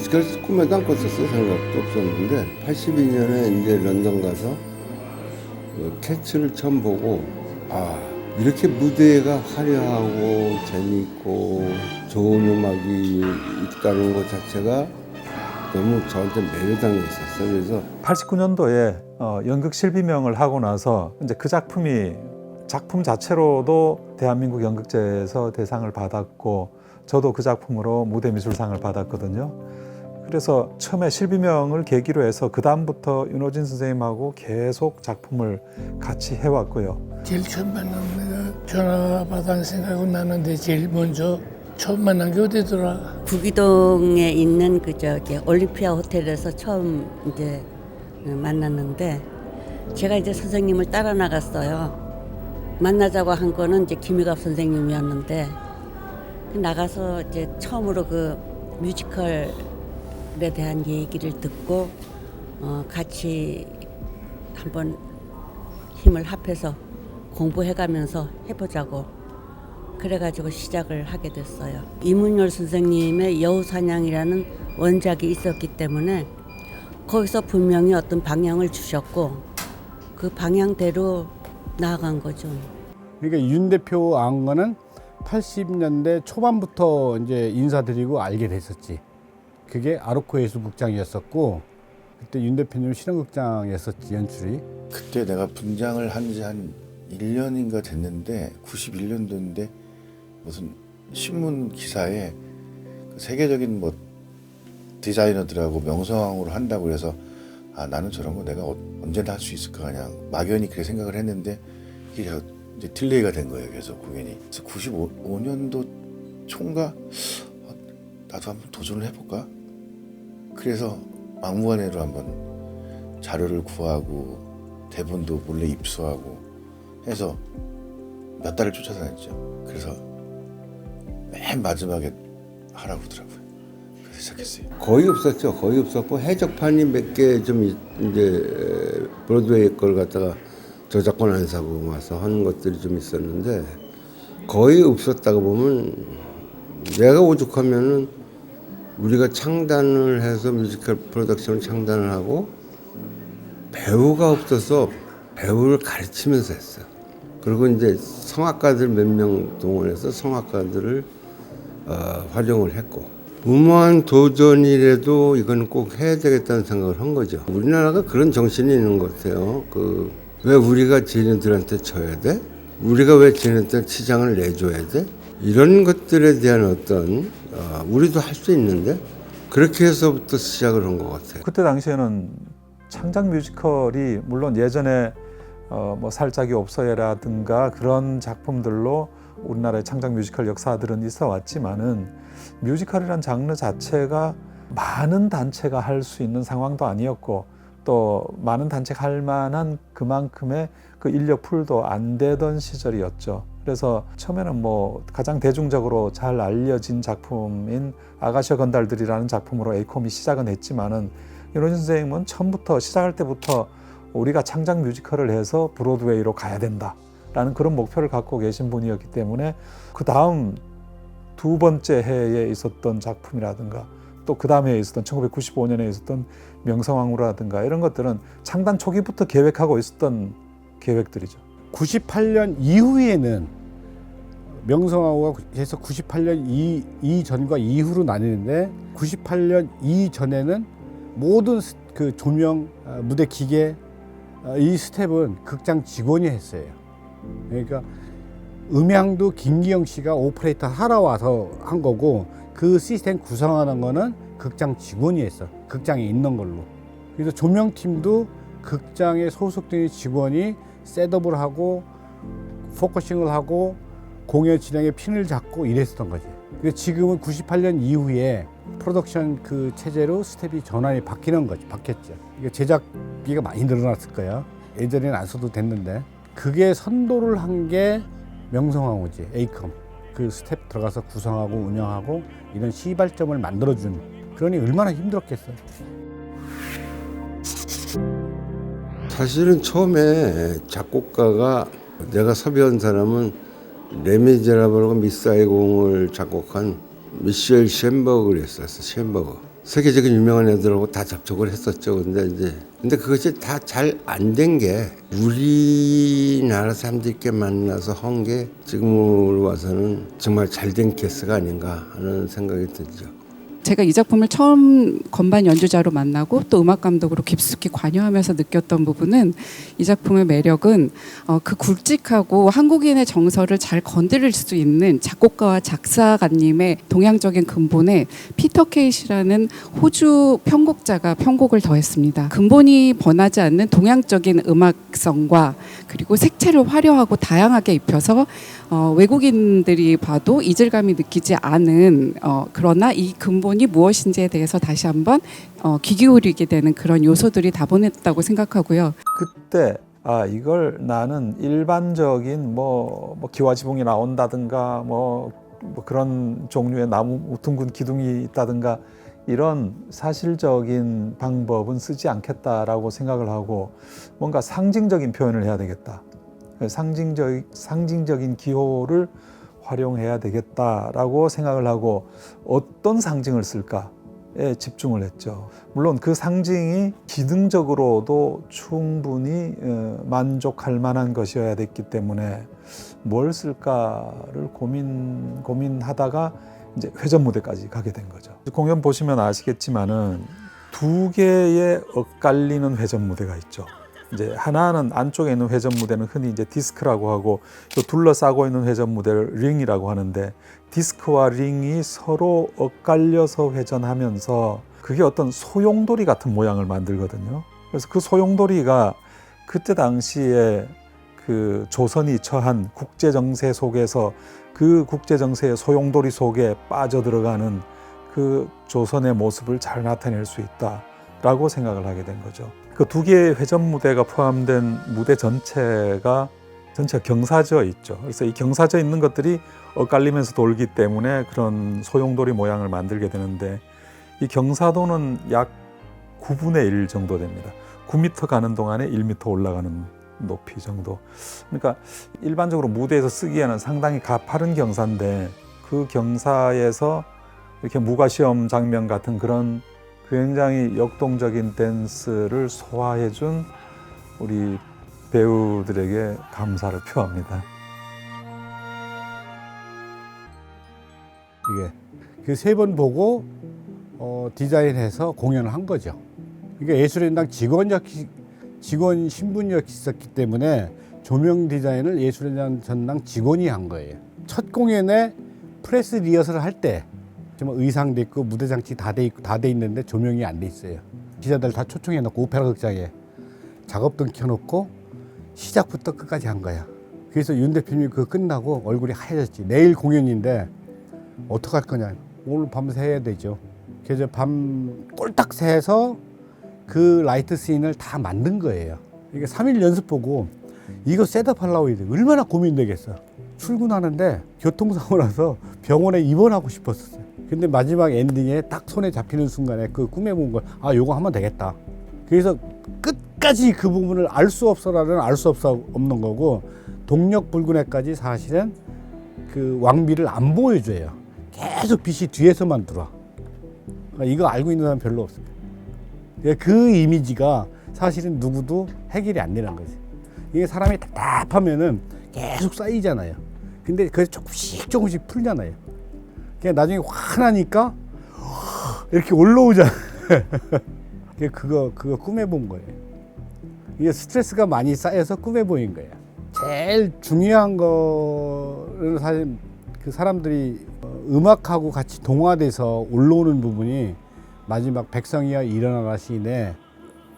뮤지컬 꿈에도 안 꿨었어 생각도 없었는데 82년에 이제 런던 가서 그 캐츠를 처음 보고 아 이렇게 무대가 화려하고 재미있고 좋은 음악이 있다는 것 자체가 너무 저한테 매료당해 있었어요. 그래서 89년도에 어, 연극 실비명을 하고 나서 이제 그 작품이 작품 자체로도 대한민국 연극제에서 대상을 받았고 저도 그 작품으로 무대 미술상을 받았거든요. 그래서 처음에 실비명을 계기로 해서 그 다음부터 윤호진 선생님하고 계속 작품을 같이 해왔고요. 제일 처음 만난 내가 전화 받은 생각은 나는데 제일 먼저 처음 만난 게 어디더라? 구기동에 있는 그 저기 올림피아 호텔에서 처음 이제 만났는데 제가 이제 선생님을 따라 나갔어요. 만나자고 한 거는 이제 김희갑 선생님이었는데 나가서 이제 처음으로 그 뮤지컬 에 대한 얘기를 듣고 어, 같이 한번 힘을 합해서 공부해가면서 해보자고 그래가지고 시작을 하게 됐어요. 이문열 선생님의 여우사냥이라는 원작이 있었기 때문에 거기서 분명히 어떤 방향을 주셨고 그 방향대로 나아간 거죠. 그러니까 윤 대표 안 거는 80년대 초반부터 이제 인사드리고 알게 됐었지. 그게 아르코 예술극장이었었고 그때 윤 대표님 실험극장이었었지 연출이. 그때 내가 분장을 한 지 한 1년인가 됐는데 91년도인데 무슨 신문 기사에 그 세계적인 뭐 디자이너들하고 명성황후를 한다고 그래서 아 나는 저런 거 내가 어- 언제나 할 수 있을까 그냥 막연히 그렇게 생각을 했는데 이게 이제 딜레이가 된 거예요 계속 공연이. 그래서 95년도 총가? 어, 나도 한번 도전을 해볼까 그래서 막무가내로 한번 자료를 구하고 대본도 몰래 입수하고 해서 몇 달을 쫓아다녔죠. 그래서 맨 마지막에 하라고 하더라고요. 그래서 시작했어요. 거의 없었죠. 거의 없었고 해적판이 몇 개 좀 이제 브로드웨이 걸 갖다가 저작권 안 사고 와서 하는 것들이 좀 있었는데 거의 없었다고 보면 내가 오죽하면은 우리가 창단을 해서 뮤지컬 프로덕션을 창단을 하고 배우가 없어서 배우를 가르치면서 했어. 그리고 이제 성악가들 몇 명 동원해서 성악가들을 어, 활용을 했고 무모한 도전이라도 이건 꼭 해야 되겠다는 생각을 한 거죠. 우리나라가 그런 정신이 있는 것 같아요. 그 왜 우리가 쟤네들한테 져야 돼? 우리가 왜 쟤네들 시장을 내줘야 돼? 이런 것들에 대한 어떤 어, 우리도 할 수 있는데 그렇게 해서부터 시작을 한 것 같아요. 그때 당시에는 창작 뮤지컬이 물론 예전에 어, 뭐 살짝이 없어요라든가 그런 작품들로 우리나라의 창작 뮤지컬 역사들은 있어 왔지만은 뮤지컬이란 장르 자체가 많은 단체가 할 수 있는 상황도 아니었고 또 많은 단체가 할 만한 그만큼의 그 인력 풀도 안 되던 시절이었죠. 그래서 처음에는 뭐 가장 대중적으로 잘 알려진 작품인 아가시아 건달들이라는 작품으로 에이콤이 시작은 했지만은 윤호진 선생님은 처음부터 시작할 때부터 우리가 창작 뮤지컬을 해서 브로드웨이로 가야 된다라는 그런 목표를 갖고 계신 분이었기 때문에 그 다음 두 번째 해에 있었던 작품이라든가 또 그 다음 해에 있었던 1995년에 있었던 명성황후라든가 이런 것들은 창단 초기부터 계획하고 있었던 계획들이죠. 98년 이후에는 명성황후가 계속 98년 이, 이전과 이후로 나뉘는데 98년 이전에는 모든 스- 그 조명, 아, 무대 기계 아, 이 스텝은 극장 직원이 했어요. 그러니까 음향도 김기영 씨가 오퍼레이터 하러 와서 한 거고 그 시스템 구성하는 거는 극장 직원이 했어. 극장에 있는 걸로. 그래서 조명팀도 극장에 소속된 직원이 셋업을 하고 포커싱을 하고 공연 진행에 핀을 잡고 이랬었던 거지. 근데 지금은 98년 이후에 프로덕션 그 체제로 스텝이 전환이 바뀌는 거지. 바뀌었죠. 이게 제작비가 많이 늘어났을 거야. 예전에는 안 써도 됐는데. 그게 선도를 한 게 명성황후지. 에이컴. 그 스텝 들어가서 구성하고 운영하고 이런 시발점을 만들어준. 그러니 얼마나 힘들었겠어. 사실은 처음에 작곡가가 내가 섭외한 사람은 레미제라블하고 미사이공을 작곡한 미셸 쉔버그를 했었어. 쉔버그. 세계적인 유명한 애들하고 다 접촉을 했었죠. 근데 이제 근데 그것이 다 잘 안 된 게 우리나라 사람들께 만나서 한 게 지금으로 와서는 정말 잘 된 케이스가 아닌가 하는 생각이 들죠. 제가 이 작품을 처음 건반 연주자로 만나고 또 음악 감독으로 깊숙이 관여하면서 느꼈던 부분은 이 작품의 매력은 어, 그 굵직하고 한국인의 정서를 잘 건드릴 수 있는 작곡가와 작사가님의 동양적인 근본에 피터 케이시라는 호주 편곡자가 편곡을 더했습니다. 근본이 번하지 않는 동양적인 음악성과 그리고 색채를 화려하고 다양하게 입혀서 어, 외국인들이 봐도 이질감이 느끼지 않은 어, 그러나 이 근본이 무엇인지에 대해서 다시 한번 어, 귀 기울이게 되는 그런 요소들이 다분했다고 생각하고요. 그때 아 이걸 나는 일반적인 뭐, 뭐 기와지붕이 나온다든가 뭐, 뭐 그런 종류의 나무 우퉁근 기둥이 있다든가 이런 사실적인 방법은 쓰지 않겠다라고 생각을 하고 뭔가 상징적인 표현을 해야 되겠다. 상징적 상징적인 기호를 활용해야 되겠다라고 생각을 하고 어떤 상징을 쓸까 에 집중을 했죠. 물론 그 상징이 기능적으로도 충분히 어, 만족할 만한 것이어야 됐기 때문에 뭘 쓸까를 고민 고민하다가 이제 회전 무대까지 가게 된 거죠. 공연 보시면 아시겠지만은 두 개의 엇갈리는 회전 무대가 있죠. 이제 하나는 안쪽에 있는 회전 무대는 흔히 이제 디스크라고 하고 또 둘러싸고 있는 회전 무대를 링이라고 하는데 디스크와 링이 서로 엇갈려서 회전하면서 그게 어떤 소용돌이 같은 모양을 만들거든요. 그래서 그 소용돌이가 그때 당시에 그 조선이 처한 국제 정세 속에서 그 국제 정세의 소용돌이 속에 빠져 들어가는 그 조선의 모습을 잘 나타낼 수 있다라고 생각을 하게 된 거죠. 그 두 개의 회전 무대가 포함된 무대 전체가 전체가 경사져 있죠. 그래서 이 경사져 있는 것들이 엇갈리면서 돌기 때문에 그런 소용돌이 모양을 만들게 되는데 이 경사도는 약 9분의 1 정도 됩니다. 9m 가는 동안에 1m 올라가는 높이 정도. 그러니까 일반적으로 무대에서 쓰기에는 상당히 가파른 경사인데 그 경사에서 이렇게 무과시험 장면 같은 그런 굉장히 역동적인 댄스를 소화해준 우리 배우들에게 감사를 표합니다. 이게 그 세 번 보고 어, 디자인해서 공연을 한 거죠. 그러니까 예술인당 직원역 직원 신분이 있었기 때문에 조명 디자인을 예술인당 전당 직원이 한 거예요. 첫 공연에 프레스 리허설을 할 때 정말 의상도 있고 무대 장치 다 돼 있고 다 돼 있는데 조명이 안 돼 있어요. 기자들 다 초청해 놓고 오페라 극장에 작업등 켜놓고 시작부터 끝까지 한 거야. 그래서 윤 대표님이 그거 끝나고 얼굴이 하얘졌지. 내일 공연인데 어떡할 거냐. 오늘 밤새 해야 되죠. 그래서 밤 꼴딱 새서 그 라이트 씬을 다 만든 거예요. 이게 3일 연습 보고 이거 셋업 하려고 이제 얼마나 고민되겠어. 출근하는데 교통사고 나서 병원에 입원하고 싶었어요. 근데 마지막 엔딩에 딱 손에 잡히는 순간에 그 꿈에 본 걸, 아, 요거 하면 되겠다. 그래서 끝까지 그 부분을 알 수 없어라는 알 수 없어 없는 거고 동력 불군에까지 사실은 그 왕비를 안 보여줘요. 계속 빛이 뒤에서만 들어와. 그러니까 이거 알고 있는 사람 별로 없어요. 그러니까 그 이미지가 사실은 누구도 해결이 안 되는 거지. 이게 사람이 답답하면은 계속 쌓이잖아요. 근데 그게 조금씩 조금씩 풀잖아요. 그냥 나중에 화나니까 이렇게 올라오잖아. 그거 그거 꿈에 본 거예요. 이게 스트레스가 많이 쌓여서 꿈에 보인 거예요. 제일 중요한 거는 사실 그 사람들이 어, 음악하고 같이 동화돼서 올라오는 부분이 마지막 백성이야 일어나라 시인에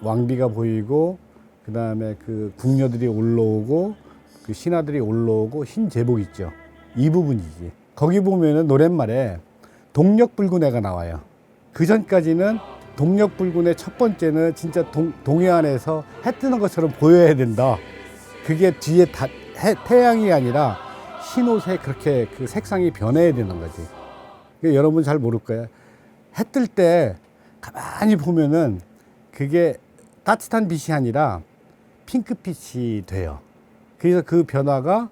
왕비가 보이고 그 다음에 그 궁녀들이 올라오고 그 신하들이 올라오고 흰 제복 있죠. 이 부분이지. 거기 보면은 노랫말에 동력불군애가 나와요. 그 전까지는 동력불군의 첫 번째는 진짜 동, 동해안에서 해 뜨는 것처럼 보여야 된다. 그게 뒤에 다, 해, 태양이 아니라 흰 옷에 그렇게 그 색상이 변해야 되는 거지. 여러분 잘 모를 거야. 해뜰 때 가만히 보면은 그게 따뜻한 빛이 아니라 핑크빛이 돼요. 그래서 그 변화가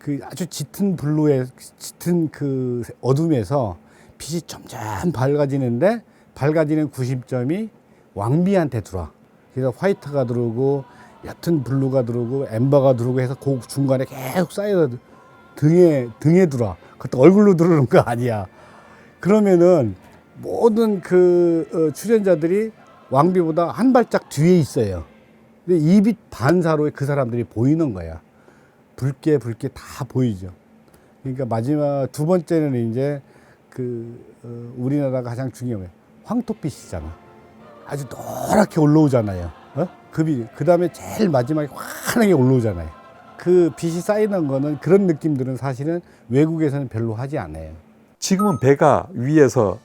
그 아주 짙은 블루의 짙은 그 어둠에서 빛이 점점 밝아지는데 밝아지는 구심점이 왕비한테 들어와. 그래서 화이트가 들어오고 옅은 블루가 들어오고 엠버가 들어오고 해서 그 중간에 계속 쌓여서 등에 등에 들어와. 그것도 얼굴로 들어오는 거 아니야. 그러면은 모든 그 어, 출연자들이 왕비보다 한 발짝 뒤에 있어요. 근데 이빛 반사로 그 사람들이 보이는 거야. 붉게 붉게 다 보이죠. 그러니까 마지막 두 번째는 이제 그 어, 우리나라가 가장 중요해 황토빛이잖아. 아주 노랗게 올라오잖아요. 어? 그 빛. 그 다음에 제일 마지막에 환하게 올라오잖아요. 그 빛이 쌓이는 거는 그런 느낌들은 사실은 외국에서는 별로 하지 않아요. 지금은 배가 위에서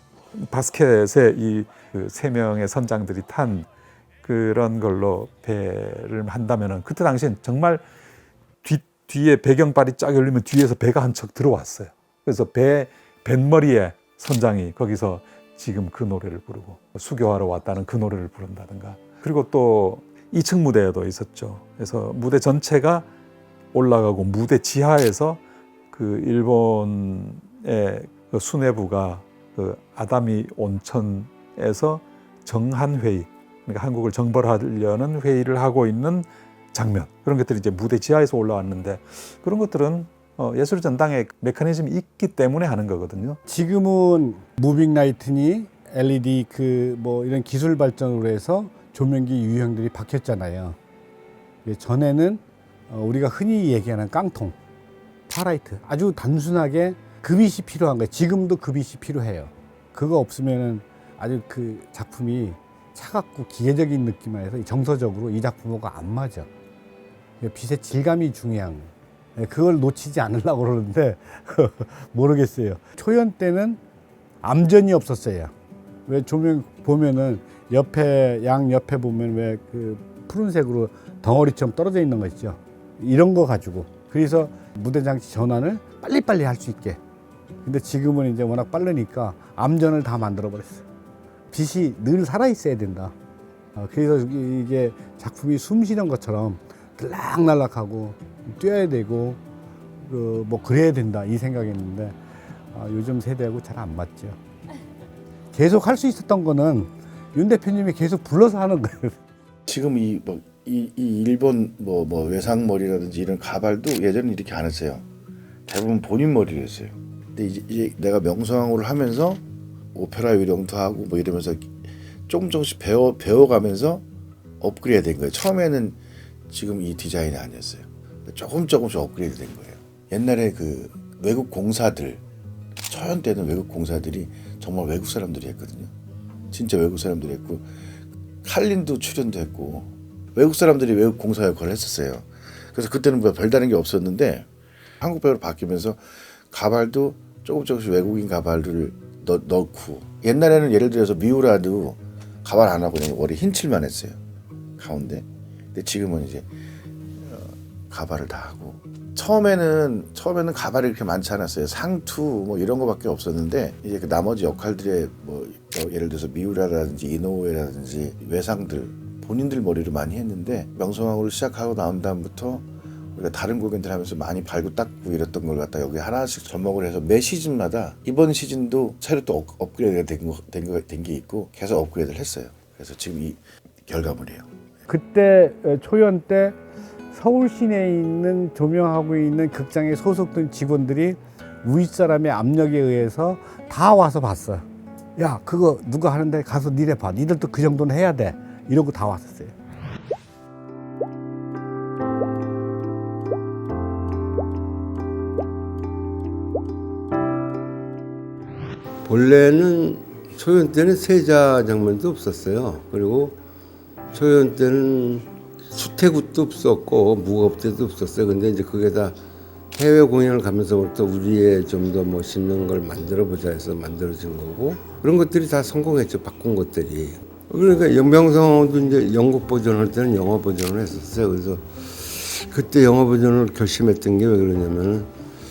바스켓에 이그세 명의 선장들이 탄 그런 걸로 배를 한다면은 그때 당시엔 정말 뒤 뒤에 배경발이 쫙 열리면 뒤에서 배가 한 척 들어왔어요. 그래서 배 뱃머리에 선장이 거기서 지금 그 노래를 부르고 수교하러 왔다는 그 노래를 부른다든가 그리고 또 2층 무대에도 있었죠. 그래서 무대 전체가 올라가고 무대 지하에서 그 일본의 그 수뇌부가 그 아다미 온천에서 정한 회의, 그러니까 한국을 정벌하려는 회의를 하고 있는 장면 그런 것들이 이제 무대 지하에서 올라왔는데 그런 것들은 어, 예술 전당의 메커니즘이 있기 때문에 하는 거거든요. 지금은 무빙 라이트니 LED 그 뭐 이런 기술 발전으로 해서 조명기 유형들이 바뀌었잖아요. 예, 전에는 어, 우리가 흔히 얘기하는 깡통, 파라이트 아주 단순하게 급잇이 필요한 거예요. 지금도 급잇이 필요해요. 그거 없으면은 아주 그 작품이 차갑고 기계적인 느낌에서 정서적으로 이 작품하고 안 맞아. 예, 빛의 질감이 중요한. 예, 그걸 놓치지 않으려고 그러는데 모르겠어요. 초연 때는 암전이 없었어요. 왜 조명 보면은 옆에 양 옆에 보면 왜 그 푸른색으로 덩어리처럼 떨어져 있는 거 있죠. 이런 거 가지고 그래서 무대 장치 전환을 빨리빨리 할 수 있게. 근데 지금은 이제 워낙 빠르니까 암전을 다 만들어 버렸어. 빛이 늘 살아 있어야 된다. 어, 그래서 이게 작품이 숨 쉬는 것처럼 들락날락하고 뛰어야 되고 그 뭐 그래야 된다 이 생각했는데 아, 요즘 세대하고 잘 안 맞죠. 계속 할 수 있었던 거는 윤 대표님이 계속 불러서 하는 거예요. 지금 이 뭐 이 이 일본 뭐 뭐 외상 머리라든지 이런 가발도 예전에 이렇게 안 했어요. 대부분 본인 머리를 했어요. 근데 이제, 이제 내가 명성황후를 하면서 오페라 요령도 하고 뭐 이러면서 조금 조금씩 배워 배워가면서 업그레이드 된 거예요. 처음에는 지금 이 디자인이 아니었어요. 조금 조금씩 업그레이드 된 거예요. 옛날에 그 외국 공사들 초연 때는 외국 공사들이 정말 외국 사람들이 했거든요. 진짜 외국 사람들이 했고 칼린도 출연도 했고 외국 사람들이 외국 공사 역할을 했었어요. 그래서 그때는 뭐 별다른 게 없었는데 한국 배우로 바뀌면서 가발도 조금 조금씩 외국인 가발을 넣, 넣고 옛날에는 예를 들어서 미우라도 가발 안 하고 그냥 머리 흰 칠만 했어요 가운데. 근데 지금은 이제 어, 가발을 다 하고 처음에는 처음에는 가발이 그렇게 많지 않았어요. 상투 뭐 이런 거밖에 없었는데 이제 그 나머지 역할들의 뭐 어, 예를 들어서 미우라라든지 이노우에라든지 외상들 본인들 머리를 많이 했는데 명성황후를 시작하고 나온 다음부터 우리가 다른 공연들 하면서 많이 발고 닦고 이랬던 걸 갖다 여기 하나씩 접목을 해서 매 시즌마다 이번 시즌도 새로 또 업- 업그레이드가 된 게 있고 계속 업그레이드를 했어요. 그래서 지금 이 결과물이에요. 그때 어, 초연 때 서울 시내에 있는 조명하고 있는 극장에 소속된 직원들이 윗사람의 압력에 의해서 다 와서 봤어. 야, 그거 누가 하는데 가서 니네 봐. 니들도 그 정도는 해야 돼. 이러고 다 왔었어요. 본래는 초연 때는 세자 장면도 없었어요. 그리고 초연 때는 수태굿도 없었고 무겁대도 없었어요. 근데 이제 그게 다 해외 공연을 가면서부터 우리의 좀 더 멋있는 걸 만들어 보자 해서 만들어진 거고 그런 것들이 다 성공했죠. 바꾼 것들이. 그러니까 연병성도 이제 영국 버전할 때는 영어 버전을 했었어요. 그래서 그때 영어 버전을 결심했던 게 왜 그러냐면은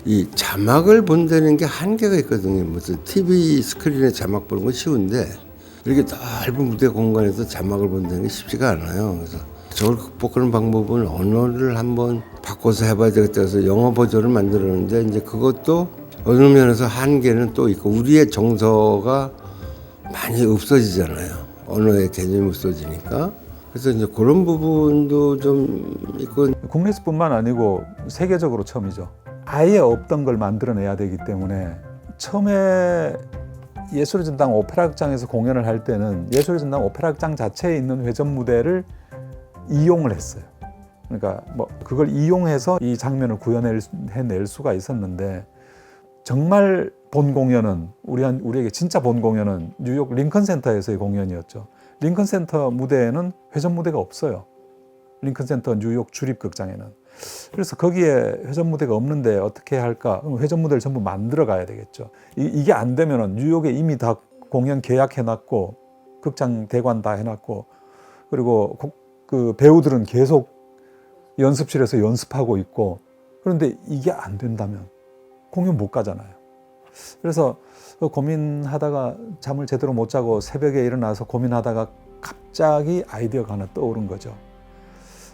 이 자막을 본다는 게 한계가 있거든요. 무슨 TV 스크린에 자막 보는 건 쉬운데 이렇게 넓은 무대 공간에서 자막을 본다는 게 쉽지가 않아요. 그래서 저걸 극복하는 방법은 언어를 한번 바꿔서 해봐야 되겠다 해서 영어 버전을 만들었는데 이제 그것도 어느 면에서 한계는 또 있고 우리의 정서가 많이 없어지잖아요. 언어의 개념이 없어지니까. 그래서 이제 그런 부분도 좀 있고 국내에서뿐만 아니고 세계적으로 처음이죠. 아예 없던 걸 만들어내야 되기 때문에 처음에 예술의 전당 오페라 극장에서 공연을 할 때는 예술의 전당 오페라 극장 자체에 있는 회전 무대를 이용을 했어요. 그러니까 뭐 그걸 이용해서 이 장면을 구현해낼 수가 있었는데 정말 본 공연은 우리 우리에게 진짜 본 공연은 뉴욕 링컨 센터에서의 공연이었죠. 링컨 센터 무대에는 회전 무대가 없어요. 링컨 센터 뉴욕 주립 극장에는. 그래서 거기에 회전 무대가 없는데 어떻게 할까? 그럼 회전 무대를 전부 만들어 가야 되겠죠. 이, 게안 되면은 뉴욕에 이미 다 공연 계약해 놨고 극장 대관 다 해놨고 그리고 고- 그 배우들은 계속 연습실에서 연습하고 있고 그런데 이게 안 된다면 공연 못 가잖아요. 그래서 그 고민하다가 잠을 제대로 못 자고 새벽에 일어나서 고민하다가 갑자기 아이디어가 하나 떠오른 거죠.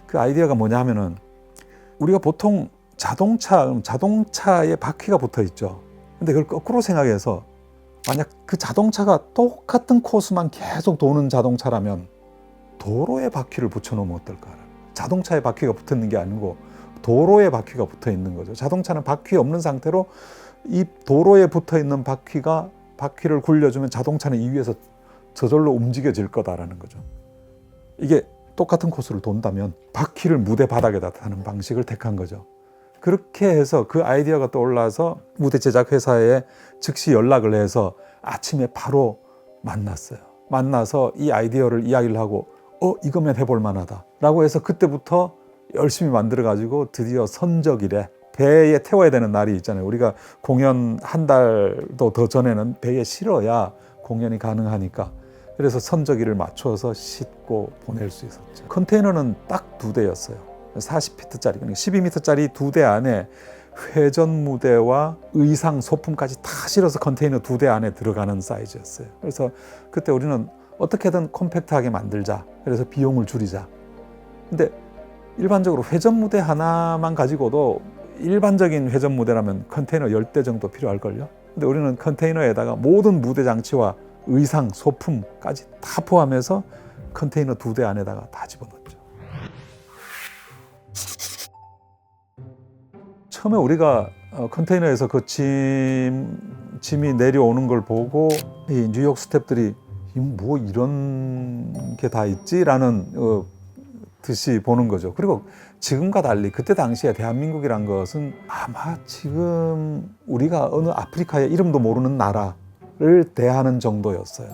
그 아이디어가 뭐냐 하면은 우리가 보통 자동차, 자동차에 바퀴가 붙어 있죠. 근데 그걸 거꾸로 생각해서 만약 그 자동차가 똑같은 코스만 계속 도는 자동차라면 도로에 바퀴를 붙여놓으면 어떨까? 자동차에 바퀴가 붙어 있는 게 아니고 도로에 바퀴가 붙어 있는 거죠. 자동차는 바퀴 없는 상태로 이 도로에 붙어 있는 바퀴가 바퀴를 굴려주면 자동차는 이 위에서 저절로 움직여질 거다라는 거죠. 이게 똑같은 코스를 돈다면 바퀴를 무대 바닥에다 다는 방식을 택한 거죠. 그렇게 해서 그 아이디어가 떠올라서 무대 제작 회사에 즉시 연락을 해서 아침에 바로 만났어요. 만나서 이 아이디어를 이야기를 하고 어 이거면 해볼 만하다라고 해서 그때부터 열심히 만들어 가지고 드디어 선적일에 배에 태워야 되는 날이 있잖아요. 우리가 공연 한 달도 더 전에는 배에 실어야 공연이 가능하니까 그래서 선적일을 맞춰서 싣고 보낼 수 있었죠. 컨테이너는 딱 두 대였어요. 40피트짜리, 그러니까 12미터짜리 두 대 안에 회전 무대와 의상, 소품까지 다 실어서 컨테이너 두 대 안에 들어가는 사이즈였어요. 그래서 그때 우리는 어떻게든 컴팩트하게 만들자. 그래서 비용을 줄이자. 근데 일반적으로 회전 무대 하나만 가지고도 일반적인 회전 무대라면 컨테이너 10대 정도 필요할걸요. 근데 우리는 컨테이너에다가 모든 무대 장치와 의상, 소품까지 다 포함해서 컨테이너 두 대 안에다가 다 집어넣었죠. 처음에 우리가 어, 컨테이너에서 그 짐, 짐이 내려오는 걸 보고 이 뉴욕 스탭들이 이뭐 이런 게 다 있지라는 어, 듯이 보는 거죠. 그리고 지금과 달리 그때 당시에 대한민국이란 것은 아마 지금 우리가 어느 아프리카의 이름도 모르는 나라 를 대하는 정도였어요.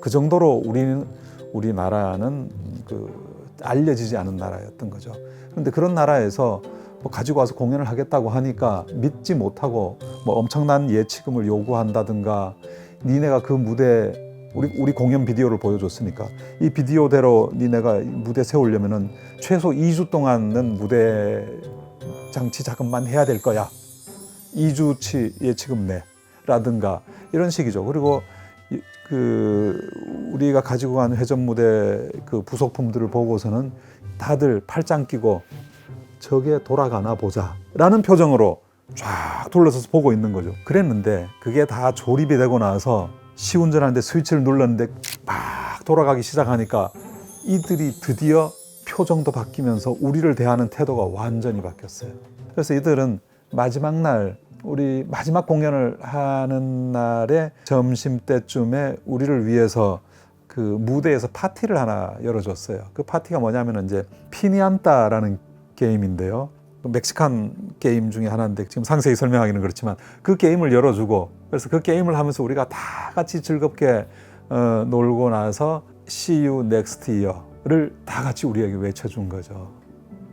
그 정도로 우리는 우리나라는 그 알려지지 않은 나라였던 거죠. 그런데 그런 나라에서 뭐 가지고 와서 공연을 하겠다고 하니까 믿지 못하고 뭐 엄청난 예치금을 요구한다든가 니네가 그 무대 우리 우리 공연 비디오를 보여줬으니까 이 비디오대로 니네가 무대 세우려면은 최소 2주 동안은 무대 장치 자금만 해야 될 거야. 2주치 예치금 내 라든가 이런 식이죠. 그리고 이- 그 우리가 가지고 간 회전 무대 그 부속품들을 보고서는 다들 팔짱 끼고 저게 돌아가나 보자라는 표정으로 쫙 둘러서서 보고 있는 거죠. 그랬는데 그게 다 조립이 되고 나서 시운전하는데 스위치를 눌렀는데 막 돌아가기 시작하니까 이들이 드디어 표정도 바뀌면서 우리를 대하는 태도가 완전히 바뀌었어요. 그래서 이들은 마지막 날 우리 마지막 공연을 하는 날에 점심 때쯤에 우리를 위해서 그 무대에서 파티를 하나 열어줬어요. 그 파티가 뭐냐면 이제 피니안타라는 게임인데요. 그 멕시칸 게임 중에 하나인데 지금 상세히 설명하기는 그렇지만 그 게임을 열어주고 그래서 그 게임을 하면서 우리가 다 같이 즐겁게 어, 놀고 나서 See you next year를 다 같이 우리에게 외쳐준 거죠.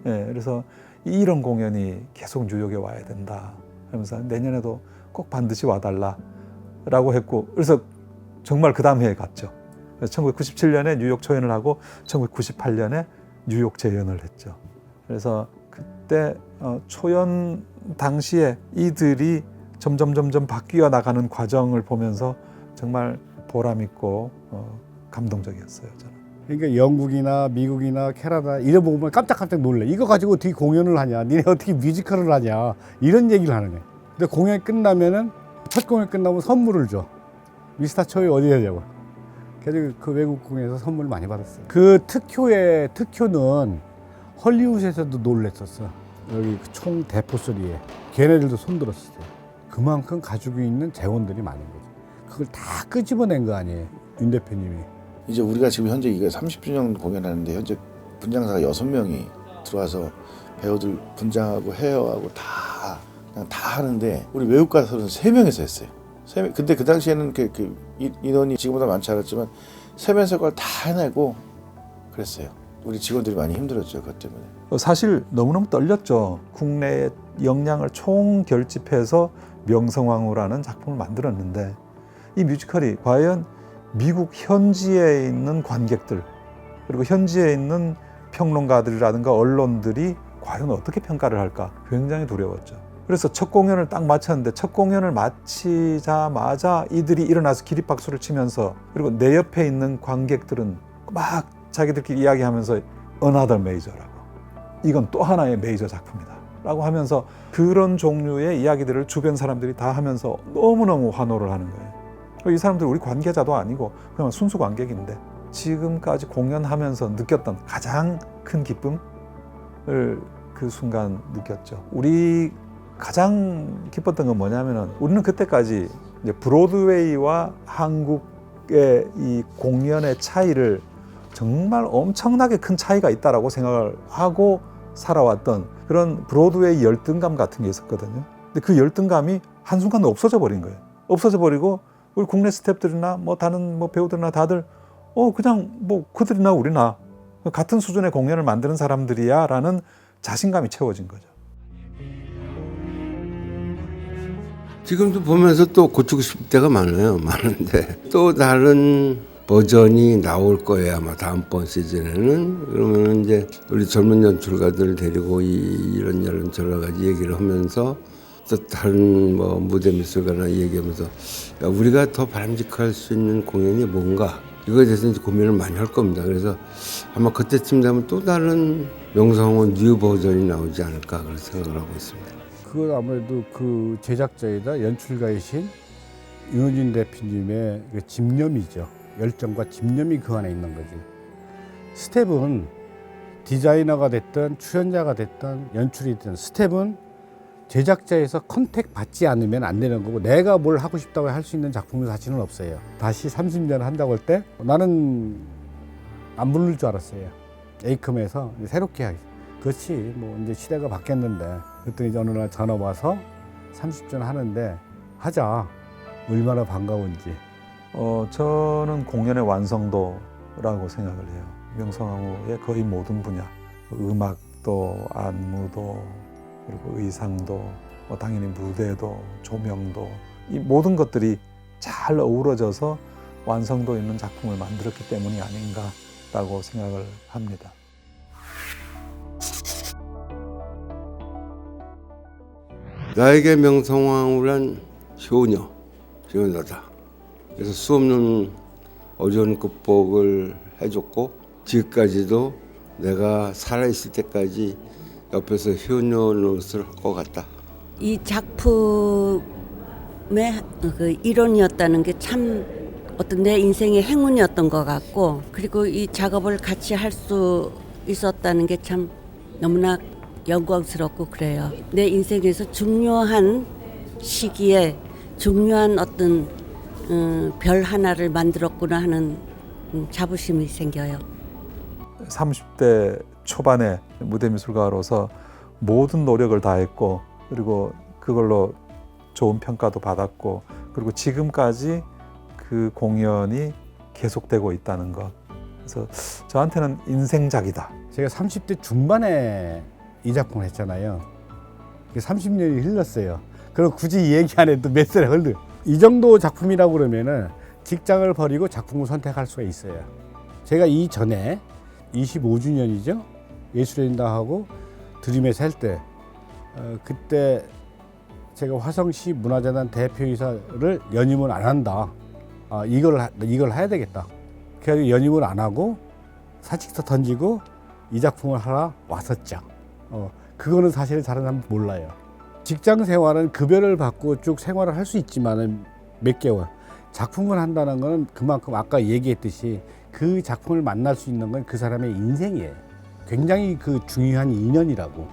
예, 그래서 이런 공연이 계속 뉴욕에 와야 된다. 하면서 내년에도 꼭 반드시 와달라라고 했고 그래서 정말 그 다음 해에 갔죠. 그래서 1997년에 뉴욕 초연을 하고 1998년에 뉴욕 재연을 했죠. 그래서 그때 어, 초연 당시에 이들이 점점 점점 바뀌어 나가는 과정을 보면서 정말 보람 있고 어, 감동적이었어요. 저는. 그러니까 영국이나 미국이나 캐나다 이런 거 보면 깜짝깜짝 놀래. 이거 가지고 어떻게 공연을 하냐? 니네 어떻게 뮤지컬을 하냐? 이런 얘기를 하는 거예요. 근데 공연 끝나면은 첫 공연 끝나면 선물을 줘. 미스터 초이 어디 가냐고. 그래서 그 외국 공연에서 선물 많이 받았어요. 그 특효의 특효는 헐리우드에서도 놀랬었어. 여기 그총 대포 소리에 걔네들도 손들었을 때 그만큼 가지고 있는 재원들이 많은 거죠. 그걸 다 끄집어낸 거 아니에요, 윤 대표님이. 이제 우리가 지금 현재 이게 30주년 공연하는데 현재 분장사가 여섯 명이 들어와서 배우들 분장하고 헤어하고 다 그냥 다 하는데 우리 외국 가서는 세 명이서 했어요. 세 명. 근데 그 당시에는 그, 그 인- 인원이 지금보다 많지 않았지만 세 명이서 그걸 다 해내고 그랬어요. 우리 직원들이 많이 힘들었죠 그것 때문에. 어, 사실 너무너무 떨렸죠. 국내의 역량을 총 결집해서 명성황후라는 작품을 만들었는데 이 뮤지컬이 과연 미국 현지에 있는 관객들 그리고 현지에 있는 평론가들이라든가 언론들이 과연 어떻게 평가를 할까 굉장히 두려웠죠. 그래서 첫 공연을 딱 마쳤는데 첫 공연을 마치자마자 이들이 일어나서 기립박수를 치면서 그리고 내 옆에 있는 관객들은 막 자기들끼리 이야기하면서 another major라고 이건 또 하나의 메이저 작품이다 라고 하면서 그런 종류의 이야기들을 주변 사람들이 다 하면서 너무너무 환호를 하는 거예요 이 사람들 우리 관계자도 아니고 그냥 순수 관객인데 지금까지 공연하면서 느꼈던 가장 큰 기쁨을 그 순간 느꼈죠 우리 가장 기뻤던 건 뭐냐면은 우리는 그때까지 이제 브로드웨이와 한국의 이 공연의 차이를 정말 엄청나게 큰 차이가 있다라고 생각을 하고 살아왔던 그런 브로드웨이 열등감 같은 게 있었거든요. 근데 그 열등감이 한순간 없어져 버린 거예요. 없어져 버리고 우리 국내 스태프들이나 뭐 다른 뭐 배우들이나 다들 어 그냥 뭐 그들이나 우리나 같은 수준의 공연을 만드는 사람들이야라는 자신감이 채워진 거죠. 지금도 보면서 또 고치고 싶을 때가 많아요. 많은데 또 다른 버전이 나올 거예요 아마 다음번 시즌에는 그러면 이제 우리 젊은 연출가들 데리고 이, 이런 이런 여러 가지 얘기를 하면서 또 다른 뭐 무대 미술가나 얘기하면서 야, 우리가 더 바람직할 수 있는 공연이 뭔가 이거에 대해서 이제 고민을 많이 할 겁니다. 그래서 아마 그때쯤 되면 또 다른 명성황후 뉴 버전이 나오지 않을까 그런 생각을 하고 있습니다. 그건 아무래도 그 제작자이다 연출가이신 윤호진 대표님의 그 집념이죠. 열정과 집념이 그 안에 있는 거지. 스텝은 디자이너가 됐든 출연자가 됐든 연출이 됐든 스텝은 제작자에서 컨택 받지 않으면 안 되는 거고 내가 뭘 하고 싶다고 할 수 있는 작품은 사실은 없어요. 다시 30년 한다고 할 때 나는 안 부를 줄 알았어요. 에이컴에서 새롭게 하기. 그렇지 뭐 이제 시대가 바뀌었는데 그랬더니 어느 날 전화 와서 30전 하는데 하자 얼마나 반가운지 어, 저는 공연의 완성도라고 생각을 해요. 명성황후의 거의 모든 분야, 음악도, 안무도, 그리고 의상도, 뭐 당연히 무대도, 조명도, 이 모든 것들이 잘 어우러져서 완성도 있는 작품을 만들었기 때문이 아닌가라고 생각을 합니다. 나에게 명성황후란 효녀, 효녀다. 그래서 수없는 어려운 극복을 해줬고 지금까지도 내가 살아있을 때까지 옆에서 효녀 노릇을 할 것 같다. 이 작품의 그 일원이었다는 게 참 어떤 내 인생의 행운이었던 것 같고 그리고 이 작업을 같이 할 수 있었다는 게 참 너무나 영광스럽고 그래요. 내 인생에서 중요한 시기에 중요한 어떤 음, 별 하나를 만들었구나 하는 음, 자부심이 생겨요. 30대 초반에 무대 미술가로서 모든 노력을 다했고 그리고 그걸로 좋은 평가도 받았고 그리고 지금까지 그 공연이 계속되고 있다는 것. 그래서 저한테는 인생작이다. 제가 30대 중반에 이 작품을 했잖아요. 30년이 흘렀어요. 그럼 굳이 이 얘기 안 해도 몇 살에 흘러 이 정도 작품이라고 그러면은 직장을 버리고 작품을 선택할 수가 있어요. 제가 이 전에 25주년이죠 예술인다하고 드림에서 할때 어, 그때 제가 화성시 문화재단 대표이사를 연임을 안 한다. 아, 이걸 하- 이걸 해야 되겠다. 그래서 연임을 안 하고 사직서 던지고 이 작품을 하러 왔었죠. 어, 그거는 사실 다른 사람 몰라요. 직장 생활은 급여를 받고 쭉 생활을 할 수 있지만은 몇 개월 작품을 한다는 거는 그만큼 아까 얘기했듯이 그 작품을 만날 수 있는 건 그 사람의 인생이에요. 굉장히 그 중요한 인연이라고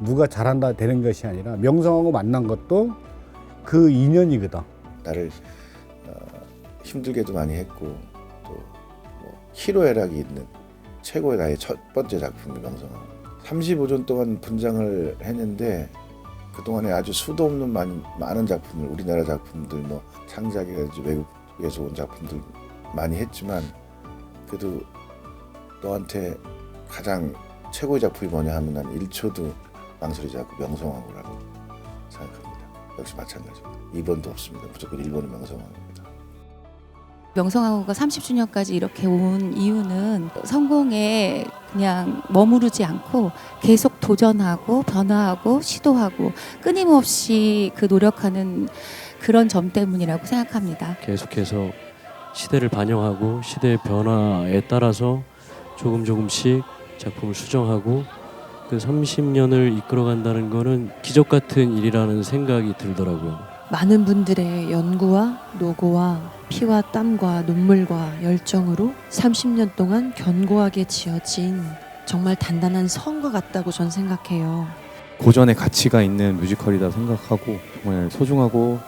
누가 잘한다 되는 것이 아니라 명성하고 만난 것도 그 인연이거든. 나를 어, 힘들게도 많이 했고 또뭐 희로애락이 있는 최고의 나의 첫 번째 작품이 명성황후 35년 동안 분장을 했는데 그 동안에 아주 수도 없는 많은, 많은 작품을 우리나라 작품들 뭐 창작이라든지 외국에서 온 작품들 많이 했지만 그래도 너한테 가장 최고의 작품이 뭐냐 하면 난 1초도 망설이지 않고 명성황후라고 생각합니다. 역시 마찬가지입니다. 2번도 없습니다. 무조건 1번은 명성황후입니다. 명성황후가 30주년까지 이렇게 온 이유는 성공에 그냥 머무르지 않고 계속 도전하고 변화하고 시도하고 끊임없이 그 노력하는 그런 점 때문이라고 생각합니다. 계속해서 시대를 반영하고 시대의 변화에 따라서 조금 조금씩 작품을 수정하고 그 30년을 이끌어간다는 거는 기적 같은 일이라는 생각이 들더라고요. 많은 분들의 연구와 노고와 피와 땀과 눈물과 열정으로 30년 동안 견고하게 지어진 정말 단단한 성과 같다고 전 생각해요. 고전의 가치가 있는 뮤지컬이다 생각하고 정말 소중하고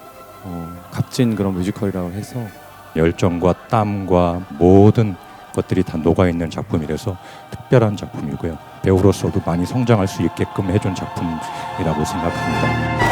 어, 값진 그런 뮤지컬이라고 해서 열정과 땀과 모든 것들이 다 녹아 있는 작품이라서 특별한 작품이고요. 배우로서도 많이 성장할 수 있게끔 해준 작품이라고 생각합니다.